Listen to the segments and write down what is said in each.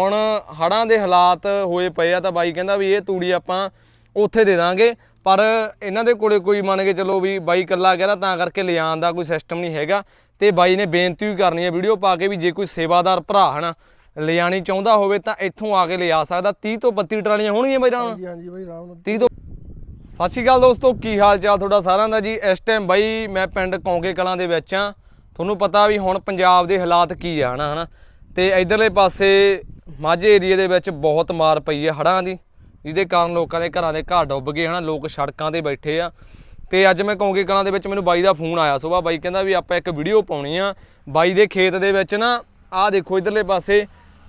ਹੁਣ ਹੜਾਂ ਦੇ ਹਾਲਾਤ ਹੋਏ ਪਏ ਆ ਤਾਂ ਬਾਈ ਕਹਿੰਦਾ ਵੀ ਇਹ ਤੂੜੀ ਆਪਾਂ ਉੱਥੇ ਦੇ ਦਾਂਗੇ। ਪਰ ਇਹਨਾਂ ਦੇ ਕੋਲੇ ਕੋਈ ਮੰਨ ਕੇ ਚੱਲੋ ਵੀ ਬਾਈ ਇਕੱਲਾ ਕਹਿੰਦਾ ਤਾਂ ਕਰਕੇ ਲਿਜਾਣ ਦਾ ਕੋਈ ਸਿਸਟਮ ਨਹੀਂ ਹੈਗਾ। ਤੇ ਬਾਈ ਨੇ ਬੇਨਤੀ ਵੀ ਕਰਨੀ ਹੈ ਵੀਡੀਓ ਪਾ ਕੇ ਵੀ ਜੇ ਕੋਈ ਸੇਵਾਦਾਰ ਭਰਾ ਹਨਾ ਲਿਜਾਣੀ ਚਾਹੁੰਦਾ ਹੋਵੇ ਤਾਂ ਇੱਥੋਂ ਆ ਕੇ ਲਿਜਾ ਸਕਦਾ। 30 ਤੋਂ 32 ਟਰਾਲੀਆਂ ਹੋਣਗੀਆਂ ਬਾਈ ਰਾਮ। ਹਾਂਜੀ ਹਾਂਜੀ ਬਾਈ ਨਾਲ। 30 ਤੋਂ ਸਤਿ ਸ਼੍ਰੀ ਅਕਾਲ ਦੋਸਤੋ ਕੀ ਹਾਲ ਚਾਲ ਤੁਹਾਡਾ ਸਾਰਿਆਂ ਦਾ ਜੀ? ਇਸ ਟਾਈਮ ਬਾਈ ਮੈਂ ਪਿੰਡ ਕੌਂਕੇ ਕਲਾਂ ਦੇ ਵਿੱਚ ਆ। ਤੁਹਾਨੂੰ ਪਤਾ ਵੀ ਹੁਣ ਪੰਜਾਬ ਦੇ ਹਾਲਾਤ ਕੀ ਆ ਹਨਾ ਹਨਾ? ਤੇ ਇਧਰਲੇ ਪਾਸੇ ਮਾਝੇ ਏਰੀਏ ਦੇ ਵਿੱਚ ਬਹੁਤ ਮਾਰ ਪਈ ਹੈ ਹੜ੍ਹਾਂ ਦੀ, ਜਿਹਦੇ ਕਾਰਨ ਲੋਕਾਂ ਦੇ ਘਰਾਂ ਦੇ ਘਰ ਡੁੱਬ ਗਏ ਹਨਾ, ਲੋਕ ਸੜਕਾਂ ਤੇ ਬੈਠੇ ਆ। ਤੇ ਅੱਜ ਮੈਂ ਕੌਂਕੇ ਕਲਾਂ ਦੇ ਵਿੱਚ ਮੈਨੂੰ ਬਾਈ ਦਾ ਫੋਨ ਆਇਆ ਸੁਬਾ ਬਾਈ ਕਹਿੰਦਾ ਵੀ ਆਪਾਂ ਇੱਕ ਵੀਡੀਓ ਪਾਉਣੀ ਆ, ਬਾਈ ਦੇ ਖੇਤ ਦੇ ਵਿੱਚ ਨਾ, ਆਹ ਦੇਖੋ ਇਧਰਲੇ ਪਾਸੇ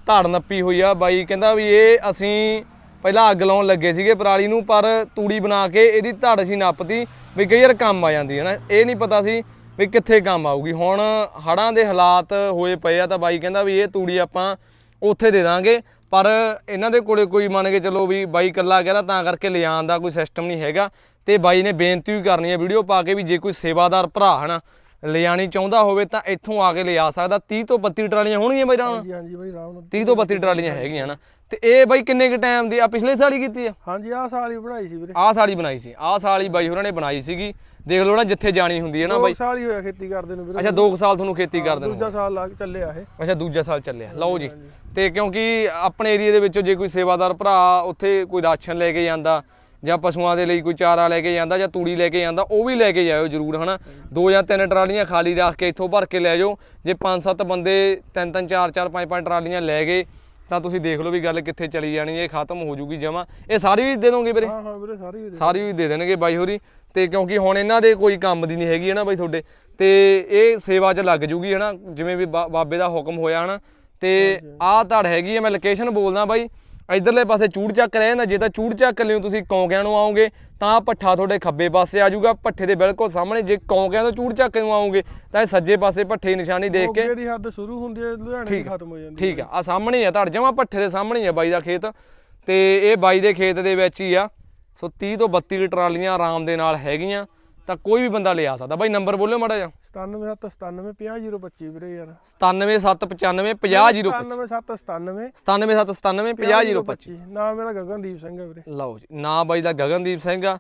ਧੜ ਨੱਪੀ ਹੋਈ ਆ, ਬਾਈ ਕਹਿੰਦਾ ਵੀ ਇਹ ਅਸੀਂ ਪਹਿਲਾਂ ਅੱਗ ਲਾਉਣ ਲੱਗੇ ਸੀਗੇ ਪਰਾਲੀ ਨੂੰ, ਪਰ ਤੂੜੀ ਬਣਾ ਕੇ ਇਹਦੀ ਧੜ ਅਸੀਂ ਨੱਪਤੀ, ਵੀ ਕਈ ਵਾਰ ਕੰਮ ਆ ਜਾਂਦੀ ਹੈ ਨਾ, ਇਹ ਨਹੀਂ ਪਤਾ ਸੀ ਵੀ ਕਿੱਥੇ ਕੰਮ ਆਊਗੀ? ਹੁਣ ਹੜਾਂ ਦੇ ਹਾਲਾਤ ਹੋਏ ਪਏ ਆ ਤਾਂ ਬਾਈ ਕਹਿੰਦਾ ਵੀ ਇਹ ਤੂੜੀ ਆਪਾਂ ਉੱਥੇ ਦੇ ਦਾਂਗੇ। ਪਰ ਇਹਨਾਂ ਦੇ ਕੋਲੇ ਕੋਈ ਮੰਨ ਕੇ ਚੱਲੋ ਵੀ ਬਾਈ ਇਕੱਲਾ ਕਹਿੰਦਾ ਤਾਂ ਕਰਕੇ ਲਿਜਾਣ ਦਾ ਕੋਈ ਸਿਸਟਮ ਨਹੀਂ ਹੈਗਾ। ਤੇ ਬਾਈ ਨੇ ਬੇਨਤੀ ਵੀ ਕਰਨੀ ਹੈ ਵੀਡੀਓ ਪਾ ਕੇ ਵੀ ਜੇ ਕੋਈ ਸੇਵਾਦਾਰ ਭਰਾ ਹਨਾ ਲਿਜਾਣੀ ਚਾਹੁੰਦਾ ਹੋਵੇ ਤਾਂ ਇੱਥੋਂ ਆ ਕੇ ਲਿਜਾ ਸਕਦਾ। 30 ਤੋਂ 32 ਟਰਾਲੀਆਂ ਹੋਣਗੀਆਂ ਬਾਈ ਰਾਮ? ਹਾਂਜੀ ਹਾਂਜੀ ਬਾਈ ਨਾਲ 30 ਤੋਂ 32 ਟਰਾਲੀਆਂ ਹੈਗੀਆਂ ਨਾ। ਤੇ ਇਹ ਬਾਈ ਕਿੰਨੇ ਕ ਟਾਈਮ ਦੀ ਆ? ਪਿਛਲੇ ਸਾਲ ਹੀ ਕੀਤੀ ਆ? ਹਾਂਜੀ ਆਹ ਸਾਲ ਹੀ ਬਣਾਈ ਸੀ ਵੀਰੇ। ਆਹ ਸਾਲ ਹੀ ਬਣਾਈ ਸੀ। ਆਹ ਸਾਲ ਹੀ ਬਾਈ ਹੋਰਾਂ ਨੇ ਬਣਾਈ ਸੀਗੀ। ਦੇਖ ਲਓ ਨਾ ਜਿੱਥੇ ਜਾਣੀ ਹੁੰਦੀ ਹੈ ਨਾ ਦੋ ਬਾਈ। ਸਾਲ ਹੀ ਹੋਇਆ ਖੇਤੀ ਕਰਦੇ ਨੂੰ ਵੀਰੇ। ਅੱਛਾ 2 ਸਾਲ ਤੁਹਾਨੂੰ ਖੇਤੀ ਕਰਦੇ ਨੂੰ। ਦੂਜਾ ਸਾਲ ਲੱਗ ਚੱਲਿਆ ਇਹ। ਅੱਛਾ ਦੂਜਾ ਸਾਲ ਚੱਲਿਆ। ਲਓ ਜੀ। ਤੇ ਕਿਉਂਕਿ ਆਪਣੇ ਏਰੀਆ ਦੇ ਵਿੱਚੋਂ ਜੇ ਕੋਈ ਸੇਵਾਦਾਰ ਭਰਾ ਉੱਥੇ ਕੋਈ ਰਾਸ਼ਨ ਲੈ ਕੇ ਜਾਂਦਾ ਜਾਂ ਪਸ਼ੂਆਂ ਦੇ ਲਈ ਕੋਈ ਚਾਰਾ ਲੈ ਕੇ ਜਾਂਦਾ ਜਾਂ ਤੂੜੀ ਲੈ ਕੇ ਜਾਂਦਾ ਉਹ ਵੀ ਲੈ ਕੇ ਜਾਇਓ ਜਰੂਰ ਹਨਾ? ਦੋ ਜਾਂ ਤਿੰਨ ਟਰਾਲੀਆਂ ਖਾਲੀ ਰੱਖ ਕੇ ਇੱਥੋਂ ਭਰ ਕੇ ਲੈ ਜਾਓ। ਜੇ ਪੰਜ ਸੱਤ ਬੰਦੇ ਤਿੰਨ ਤਿੰਨ ਚਾਰ ਚਾਰ ਪੰਜ ਪੰਜ ਟਰਾਲੀਆਂ ਲੈ ਗਏ ਤਾਂ ਤੁਸੀਂ ਦੇਖ ਲਓ ਵੀ ਗੱਲ ਕਿੱਥੇ ਚਲੀ ਜਾਣੀ ਹੈ ਇਹ ਖਤਮ ਹੋ ਜੂਗੀ ਜਮਾ। ਇਹ ਸਾਰੀ ਵੀ ਦੇ ਦੋਗੇ ਵੀਰੇ? ਹਾਂ ਹਾਂ ਵੀਰੇ ਸਾਰੀ ਦੇ ਸਾਰੀ ਵੀ ਦੇ ਦੇਣਗੇ ਬਾਈ ਹੋਰੀ। ਤੇ ਕਿਉਂਕਿ ਹੁਣ ਇਹਨਾਂ ਦੇ ਕੋਈ ਕੰਮ ਦੀ ਨਹੀਂ ਹੈਗੀ ਹੈ ਨਾ ਬਾਈ ਤੁਹਾਡੇ। ਤੇ ਇਹ ਸੇਵਾ 'ਚ ਲੱਗ ਜੂਗੀ ਹੈ ਨਾ? ਜਿਵੇਂ ਵੀ ਬਾਬੇ ਦਾ ਹੁਕਮ ਹੋਇਆ ਹਨਾ ਤੇ ਆਹ ਧੜ ਹੈਗੀ ਹੈ ਮੈਂ ਲੋਕੇਸ਼ਨ ਬੋਲਦਾ ਬਾਈ। ਇਧਰਲੇ ਪਾਸੇ ਚੂੜ ਚੱਕ ਰਹੇ ਨਾ ਜੇ ਤਾਂ ਚੂੜ ਚੱਕ ਲਿਓ ਤੁਸੀਂ ਕੌਂਕਿਆਂ ਨੂੰ ਆਓਗੇ ਤਾਂ ਪੱਠਾ ਤੁਹਾਡੇ ਖੱਬੇ ਪਾਸੇ ਆ ਜਾਊਗਾ ਪੱਠੇ ਦੇ ਬਿਲਕੁਲ ਸਾਹਮਣੇ ਜੇ ਕੌਂਕਿਆਂ ਤੋਂ ਚੂੜ ਚੱਕ ਨੂੰ ਆਓਗੇ ਤਾਂ ਇਹ ਸੱਜੇ ਪਾਸੇ ਪੱਠੇ ਦੀ ਨਿਸ਼ਾਨੀ ਦੇਖ ਕੇ ਦੀ ਹੱਦ ਸ਼ੁਰੂ ਹੁੰਦੀ ਹੈ ਲੁਧਿਆਣੇ ਦੀ ਖਤਮ ਹੋ ਜਾਂਦੀ ਠੀਕ ਆ ਆ ਸਾਹਮਣੇ ਆ ਧੜ ਜਮਾ ਪੱਠੇ ਦੇ ਸਾਹਮਣੇ ਆ ਬਾਈ ਦਾ ਖੇਤ ਤੇ ਇਹ ਬਾਈ ਦੇ ਖੇਤ ਦੇ ਵਿੱਚ ਹੀ ਆ ਸੋ 30 ਤੋਂ 32 ਟਰਾਲੀਆਂ ਆਰਾਮ ਦੇ ਨਾਲ ਹੈਗੀਆਂ ਤਾਂ ਕੋਈ ਵੀ ਬੰਦਾ ਲਿਆ ਸਕਦਾ। ਬਾਈ ਨੰਬਰ ਬੋਲਿਓ ਮਾੜਾ ਜਿਹਾ। 97 97 50 ਵੀਰੇ ਯਾਰ। 97795 50025 97 97 97797 50025 ਨਾਮ ਮੇਰਾ ਗਗਨਦੀਪ ਸਿੰਘ ਹੈ ਵੀਰੇ। ਲਓ ਜੀ ਨਾਂ ਬਾਈ ਦਾ ਗਗਨਦੀਪ ਸਿੰਘ ਆ।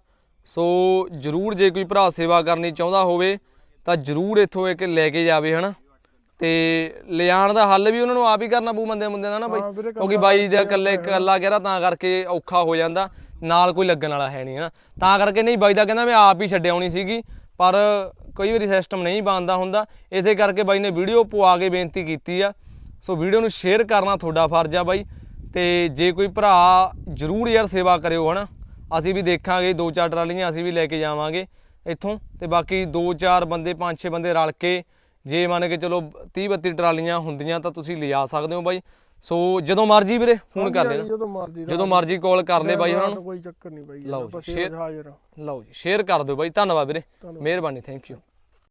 ਸੋ ਜਰੂਰ ਜੇ ਕੋਈ ਭਰਾ ਸੇਵਾ ਕਰਨੀ ਚਾਹੁੰਦਾ ਹੋਵੇ ਤਾਂ ਜਰੂਰ ਇੱਥੋਂ ਇੱਕ ਲੈ ਕੇ ਜਾਵੇ ਹਨਾ? ਤੇ ਲਿਆਉਣ ਦਾ ਹੱਲ ਵੀ ਉਹਨਾਂ ਨੂੰ ਆਪ ਹੀ ਕਰਨਾ ਪਊ ਬੰਦੇ ਬੰਦੇ ਦਾ ਨਾ ਬਾਈ? ਕਿਉਂਕਿ ਬਾਈ ਦਾ ਇਕੱਲੇ ਇਕੱਲਾ ਕਹਿਰਾ ਤਾਂ ਕਰਕੇ ਔਖਾ ਹੋ ਜਾਂਦਾ। ਨਾਲ ਕੋਈ ਲੱਗਣ ਵਾਲਾ ਹੈ ਨਹੀਂ, ਹਨਾ? ਤਾਂ ਕਰਕੇ ਨਹੀਂ, ਬਾਈ ਦਾ ਕਹਿੰਦਾ ਮੈਂ ਆਪ ਹੀ ਛੱਡ ਆਉਣੀ ਸੀਗੀ, ਪਰ ਕਈ ਵਾਰੀ ਸਿਸਟਮ ਨਹੀਂ ਬਣਦਾ ਹੁੰਦਾ। ਇਸੇ ਕਰਕੇ ਬਾਈ ਨੇ ਵੀਡੀਓ ਪਵਾ ਕੇ ਬੇਨਤੀ ਕੀਤੀ ਆ। ਸੋ ਵੀਡੀਓ ਨੂੰ ਸ਼ੇਅਰ ਕਰਨਾ ਤੁਹਾਡਾ ਫਰਜ਼ ਆ ਬਾਈ। ਤੇ ਜੇ ਕੋਈ ਭਰਾ ਜਰੂਰ ਯਾਰ ਸੇਵਾ ਕਰਿਓ, ਹਨਾ? ਅਸੀਂ ਵੀ ਦੇਖਾਂਗੇ, ਦੋ ਚਾਰ ਟਰਾਲੀਆਂ ਅਸੀਂ ਵੀ ਲੈ ਕੇ ਜਾਵਾਂਗੇ ਇੱਥੋਂ। ਤੇ ਬਾਕੀ ਦੋ ਚਾਰ ਬੰਦੇ, ਪੰਜ ਛੇ ਬੰਦੇ ਰਲ ਕੇ, ਜੇ ਮੰਨ ਕੇ ਚਲੋ 30 32 ਟਰਾਲੀਆਂ ਹੁੰਦੀਆਂ ਤਾਂ ਤੁਸੀਂ ਲਿਜਾ ਸਕਦੇ ਹੋ ਬਾਈ। ਸੋ ਜਦੋਂ ਮਰਜ਼ੀ ਵੀਰੇ ਫੋਨ ਕਰ ਲੈਣਾ। ਜਦੋਂ ਮਰਜ਼ੀ ਜਦੋਂ ਮਰਜ਼ੀ ਕਾਲ ਕਰ ਲੈ ਬਾਈ ਉਹਨਾਂ ਨੂੰ ਕੋਈ ਚੱਕਰ ਨਹੀਂ ਬਾਈ ਲਓ ਜੀ, ਹਾਂ ਲਓ ਜੀ ਸ਼ੇਅਰ ਕਰ ਦਿਓ ਬਾਈ। ਧੰਨਵਾਦ ਵੀਰੇ। ਮਿਹਰਬਾਨੀ ਥੈਂਕ ਯੂ